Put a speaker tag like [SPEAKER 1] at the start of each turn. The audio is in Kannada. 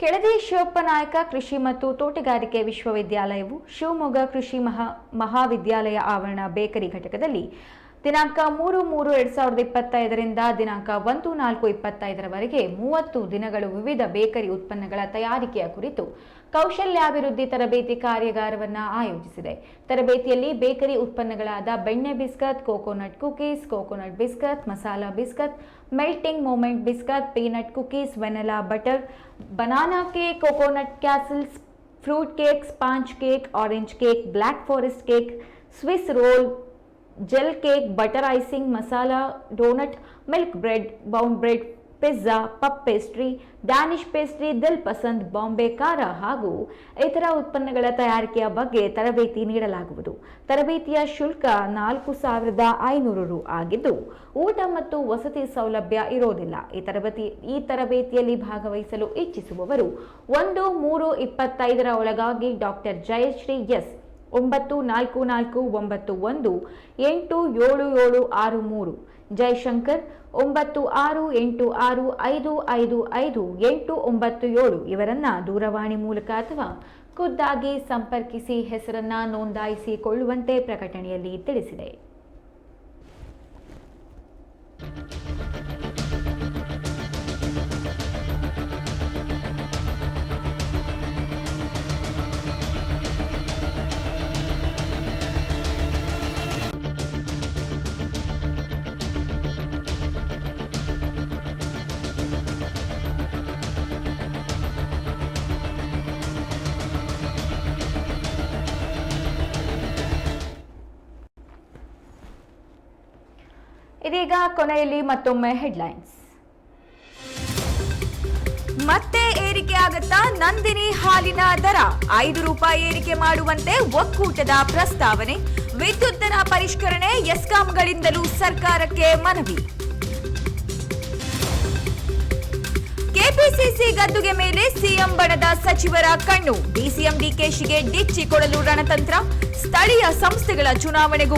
[SPEAKER 1] ಕೆಳದಿ ಶಿವಪ್ಪನಾಯಕ ಕೃಷಿ ಮತ್ತು ತೋಟಗಾರಿಕೆ ವಿಶ್ವವಿದ್ಯಾಲಯವು ಶಿವಮೊಗ್ಗ ಕೃಷಿ ಮಹಾ ಮಹಾವಿದ್ಯಾಲಯ ಆವರಣ ಬೇಕರಿ ಘಟಕದಲ್ಲಿ ದಿನಾಂಕ ಮೂರು ಮೂರು ಎರಡ್ ಸಾವಿರದ ಇಪ್ಪತ್ತೈದರಿಂದ ದಿನಾಂಕ ಒಂದು ನಾಲ್ಕು ಇಪ್ಪತ್ತೈದರವರೆಗೆ ಮೂವತ್ತು ದಿನಗಳು ವಿವಿಧ ಬೇಕರಿ ಉತ್ಪನ್ನಗಳ ತಯಾರಿಕೆಯ ಕುರಿತು ಕೌಶಲ್ಯಾಭಿವೃದ್ಧಿ ತರಬೇತಿ ಕಾರ್ಯಾಗಾರವನ್ನು ಆಯೋಜಿಸಿದೆ. ತರಬೇತಿಯಲ್ಲಿ ಬೇಕರಿ ಉತ್ಪನ್ನಗಳಾದ ಬೆಣ್ಣೆ biscuit, coconut cookies, coconut biscuit, masala biscuit, melting moment biscuit, peanut cookies, vanilla butter, banana cake, coconut castles, fruit cake sponge cake, orange cake, black forest cake, Swiss roll gel cake butter icing masala donut milk bread bound bread pizza puff pastry Danish pastry dil pasand Bombay ಖಾರ ಹಾಗೂ ಇತರ ಉತ್ಪನ್ನಗಳ ತಯಾರಿಕೆಯ ಬಗ್ಗೆ ತರಬೇತಿ ನೀಡಲಾಗುವುದು. ತರಬೇತಿಯ ಶುಲ್ಕ ನಾಲ್ಕು ಸಾವಿರದ ಐನೂರು ರು ಆಗಿದ್ದು, ಊಟ ಮತ್ತು ವಸತಿ ಸೌಲಭ್ಯ ಇರೋದಿಲ್ಲ. ಈ ತರಬೇತಿ, ಈ ತರಬೇತಿಯಲ್ಲಿ ಭಾಗವಹಿಸಲು ಇಚ್ಛಿಸುವವರು ಒಂದು ಮೂರು ಇಪ್ಪತ್ತೈದರ ಒಳಗಾಗಿ ಡಾಕ್ಟರ್ ಜಯಶ್ರೀ ಎಸ್ ಒಂಬತ್ತು ನಾಲ್ಕು ನಾಲ್ಕು ಒಂಬತ್ತು ಒಂದು, ಎಂಟು ಏಳು ಏಳು ಆರು ಮೂರು ಜಯಶಂಕರ್ ಒಂಬತ್ತು ಆರು ಎಂಟು ಆರು ಐದು ಐದು ಐದು, ಎಂಟು ಒಂಬತ್ತು ಏಳು. ಇವರನ್ನ ದೂರವಾಣಿ ಮೂಲಕ ಅಥವಾ ಖುದ್ದಾಗಿ ಸಂಪರ್ಕಿಸಿ ಹೆಸರನ್ನ ನೋಂದಾಯಿಸಿಕೊಳ್ಳುವಂತೆ ಪ್ರಕಟಣೆಯಲ್ಲಿ ತಿಳಿಸಿದೆ. ಇದೀಗ ಕೊನೆಯಲ್ಲಿ ಮತ್ತೊಮ್ಮೆ ಹೆಡ್ಲೈನ್ಸ್.
[SPEAKER 2] ಮತ್ತೆ ಏರಿಕೆ ಆಗತ್ತಾ ನಂದಿನಿ ಹಾಲಿನ ದರ? ಐದು ರೂಪಾಯಿ ಏರಿಕೆ ಮಾಡುವಂತೆ ಒಕ್ಕೂಟದ ಪ್ರಸ್ತಾವನೆ ವಿದ್ಯುತ್ ದರ ಪರಿಷ್ಕರಣೆ ಎಸ್ಕಾಂಗಳಿಂದಲೂ ಸರ್ಕಾರಕ್ಕೆ ಮನವಿ. ಕೆಪಿಸಿಸಿ ಗದ್ದುಗೆ ಮೇಲೆ ಸಿಎಂ ಬಣದ ಸಚಿವರ ಕಣ್ಣು, ಡಿಸಿಎಂ ಡಿಕೆಶಿಗೆ ಡಿಚ್ಚಿ ಕೊಡಲು ರಣತಂತ್ರ, ಸ್ಥಳೀಯ ಸಂಸ್ಥೆಗಳ ಚುನಾವಣೆಗೂ